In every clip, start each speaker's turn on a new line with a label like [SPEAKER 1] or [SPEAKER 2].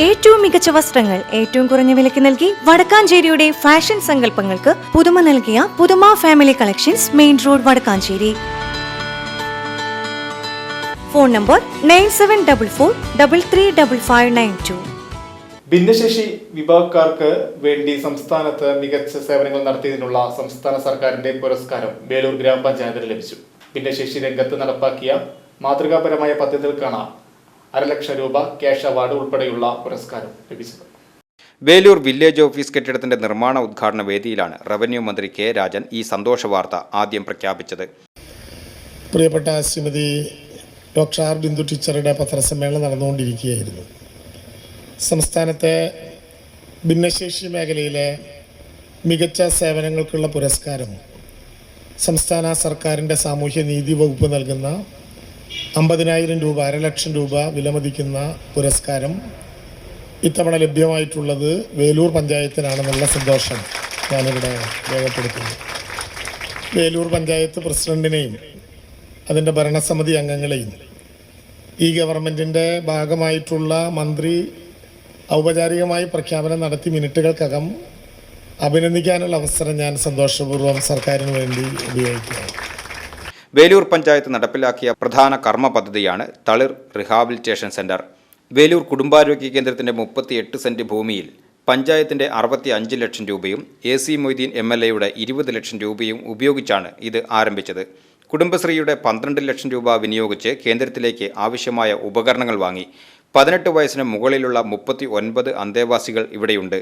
[SPEAKER 1] ഏറ്റവും മികച്ച വസ്ത്രങ്ങൾ ഏറ്റവും കുറഞ്ഞ വിലയ്ക്ക് നൽകി വടക്കാഞ്ചേരിയുടെ ഫാഷൻ സങ്കല്പങ്ങൾക്ക് പുതുമ നൽകിയ പുതുമ family collections main road Vadakkanchery. Phone number nine seven double four double three double five nine two.
[SPEAKER 2] ഭിന്നശേഷി വിഭാഗക്കാർക്ക് വേണ്ടി സംസ്ഥാനത്ത് മികച്ച സേവനങ്ങൾ നടത്തിയതിനുള്ള സംസ്ഥാന സർക്കാരിന്റെ പുരസ്കാരം വേലൂർ ഗ്രാമപഞ്ചായത്തിന് ലഭിച്ചു. ഭിന്നശേഷി രംഗത്ത് നടപ്പാക്കിയ മാതൃകാപരമായ പദ്ധതികൾക്കാണ് അരലക്ഷം രൂപ ക്യാഷ് അവാർഡ് ഉൾപ്പെടെയുള്ള പുരസ്കാരം ലഭിച്ചത്.
[SPEAKER 3] വേലൂർ വില്ലേജ് ഓഫീസ് കെട്ടിടത്തിന്റെ നിർമ്മാണ ഉദ്ഘാടന വേദിയിലാണ് റവന്യൂ മന്ത്രി കെ രാജൻ ഈ സന്തോഷ വാർത്ത ആദ്യം പ്രഖ്യാപിച്ചത്.
[SPEAKER 4] പ്രിയപ്പെട്ട ശ്രീമതി ഡോക്ടർ ആർ ബിന്ദു ടീച്ചറുടെ പത്രസമ്മേളനം നടന്നുകൊണ്ടിരിക്കുകയായിരുന്നു. സംസ്ഥാനത്തെ ഭിന്നശേഷി മേഖലയിലെ മികച്ച സേവനങ്ങൾക്കുള്ള പുരസ്കാരം സംസ്ഥാന സർക്കാരിന്റെ സാമൂഹ്യനീതി വകുപ്പ് നൽകുന്ന അമ്പതിനായിരം രൂപ അരലക്ഷം രൂപ വിലമതിക്കുന്ന പുരസ്കാരം ഇത്തവണ ലഭ്യമായിട്ടുള്ളത് വേലൂർ പഞ്ചായത്തിനാണെന്നുള്ള സന്തോഷം ഞാനിവിടെ രേഖപ്പെടുത്തുന്നു. വേലൂർ പഞ്ചായത്ത് പ്രസിഡന്റിനെയും അതിന്റെ ഭരണസമിതി അംഗങ്ങളെയും ഈ ഗവൺമെന്റിന്റെ ഭാഗമായിട്ടുള്ള മന്ത്രി ഔപചാരികമായി പ്രഖ്യാപനം നടത്തി മിനിറ്റുകൾക്കകം അഭിനന്ദിക്കാനുള്ള അവസരം ഞാൻ സന്തോഷപൂർവം സർക്കാരിന് വേണ്ടി ഉപയോഗിക്കുകയാണ്.
[SPEAKER 3] വേലൂർ പഞ്ചായത്ത് നടപ്പിലാക്കിയ പ്രധാന കർമ്മ പദ്ധതിയാണ് തളിർ റിഹാബിലിറ്റേഷൻ സെന്റർ. വേലൂർ കുടുംബാരോഗ്യ കേന്ദ്രത്തിന്റെ മുപ്പത്തിയെട്ട് സെന്റ് ഭൂമിയിൽ പഞ്ചായത്തിന്റെ അറുപത്തി അഞ്ച് ലക്ഷം രൂപയും A C Moideen M L എയുടെ ഇരുപത് ലക്ഷം രൂപയും ഉപയോഗിച്ചാണ് ഇത് ആരംഭിച്ചത്. കുടുംബശ്രീയുടെ പന്ത്രണ്ട് ലക്ഷം രൂപ വിനിയോഗിച്ച് കേന്ദ്രത്തിലേക്ക് ആവശ്യമായ ഉപകരണങ്ങൾ വാങ്ങി. പതിനെട്ട് വയസ്സിന് മുകളിലുള്ള മുപ്പത്തി ഒൻപത് അന്തേവാസികൾ ഇവിടെയുണ്ട്.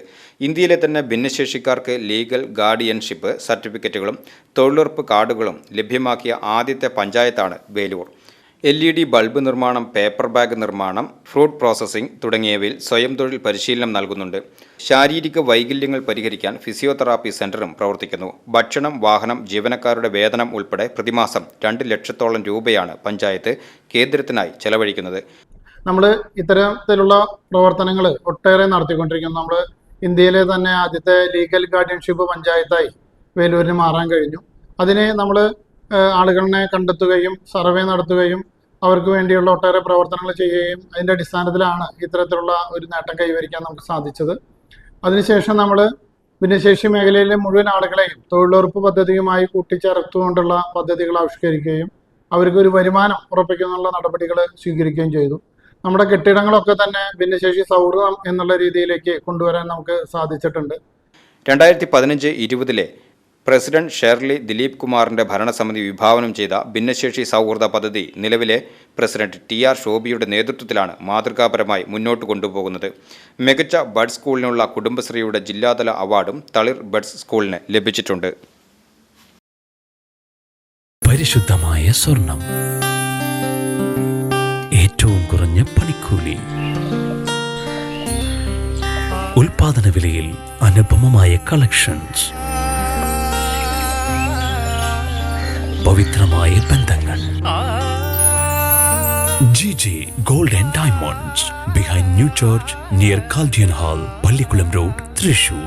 [SPEAKER 3] ഇന്ത്യയിലെ തന്നെ ഭിന്നശേഷിക്കാർക്ക് ലീഗൽ ഗാർഡിയൻഷിപ്പ് സർട്ടിഫിക്കറ്റുകളും തൊഴിലുറപ്പ് കാർഡുകളും ലഭ്യമാക്കിയ ആദ്യത്തെ പഞ്ചായത്താണ് Velur. L E D bulb നിർമ്മാണം പേപ്പർ ബാഗ് നിർമ്മാണം ഫ്രൂട്ട് പ്രോസസ്സിംഗ് തുടങ്ങിയവയിൽ സ്വയം തൊഴിൽ പരിശീലനം നൽകുന്നുണ്ട്. ശാരീരിക വൈകല്യങ്ങൾ പരിഹരിക്കാൻ ഫിസിയോതെറാപ്പി സെന്ററും പ്രവർത്തിക്കുന്നു. ഭക്ഷണം വാഹനം ജീവനക്കാരുടെ വേതനം ഉൾപ്പെടെ പ്രതിമാസം രണ്ട് ലക്ഷത്തോളം രൂപയാണ് പഞ്ചായത്ത് കേന്ദ്രത്തിനായി ചെലവഴിക്കുന്നത്.
[SPEAKER 5] നമ്മൾ ഇത്തരത്തിലുള്ള പ്രവർത്തനങ്ങൾ ഒട്ടേറെ നടത്തിക്കൊണ്ടിരിക്കുന്നു. നമ്മൾ ഇന്ത്യയിലെ തന്നെ ആദ്യത്തെ ലീഗൽ ഗാർഡിയൻഷിപ്പ് പഞ്ചായത്തായി വേലൂരിന് മാറാൻ കഴിഞ്ഞു. അതിനെ നമ്മൾ ആളുകളെ കണ്ടെത്തുകയും സർവേ നടത്തുകയും അവർക്ക് വേണ്ടിയുള്ള ഒട്ടേറെ പ്രവർത്തനങ്ങൾ ചെയ്യുകയും അതിന്റെ അടിസ്ഥാനത്തിലാണ് ഇത്തരത്തിലുള്ള ഒരു നേട്ടം കൈവരിക്കാൻ നമുക്ക് സാധിച്ചത്. അതിനുശേഷം നമ്മൾ ഭിന്നശേഷി മേഖലയിലെ മുഴുവൻ ആളുകളെയും തൊഴിലുറപ്പ് പദ്ധതിയുമായി കൂട്ടിച്ചേർത്തുകൊണ്ടുള്ള പദ്ധതികൾ ആവിഷ്കരിക്കുകയും അവർക്ക് ഒരു വരുമാനം ഉറപ്പിക്കാനുള്ള നടപടികൾ സ്വീകരിക്കുകയും ചെയ്തു. നമ്മുടെ കെട്ടിടങ്ങളൊക്കെ തന്നെ ഭിന്നശേഷി സൗഹൃദം എന്നുള്ള രീതിയിലേക്ക് കൊണ്ടുവരാൻ നമുക്ക് സാധിച്ചിട്ടുണ്ട്.
[SPEAKER 3] രണ്ടായിരത്തി പതിനഞ്ച് ഇരുപതിലെ പ്രസിഡന്റ് ഷെർലി ദിലീപ് കുമാറിന്റെ ഭരണസമിതി വിഭാവനം ചെയ്ത ഭിന്നശേഷി സൗഹൃദ പദ്ധതി നിലവിലെ പ്രസിഡന്റ് ടി ആർ ഷോബിയുടെ നേതൃത്വത്തിലാണ് മാതൃകാപരമായി മുന്നോട്ട് കൊണ്ടുപോകുന്നത്. മികച്ച ബഡ് സ്കൂളിനുള്ള കുടുംബശ്രീയുടെ ജില്ലാതല അവാർഡും തളിർ ബഡ്സ് സ്കൂളിന് ലഭിച്ചിട്ടുണ്ട്.
[SPEAKER 6] പരിശുദ്ധമായ സ്വർണം. കുറഞ്ഞ പണിക്കൂലി. ഉൽപാദന വിലയിൽ അനുപമമായ കളക്ഷൻസ് പവിത്രമായ ബന്ധങ്ങൾ. G G gold and diamonds behind new church near Chaldean hall Pallikkulam road Thrissur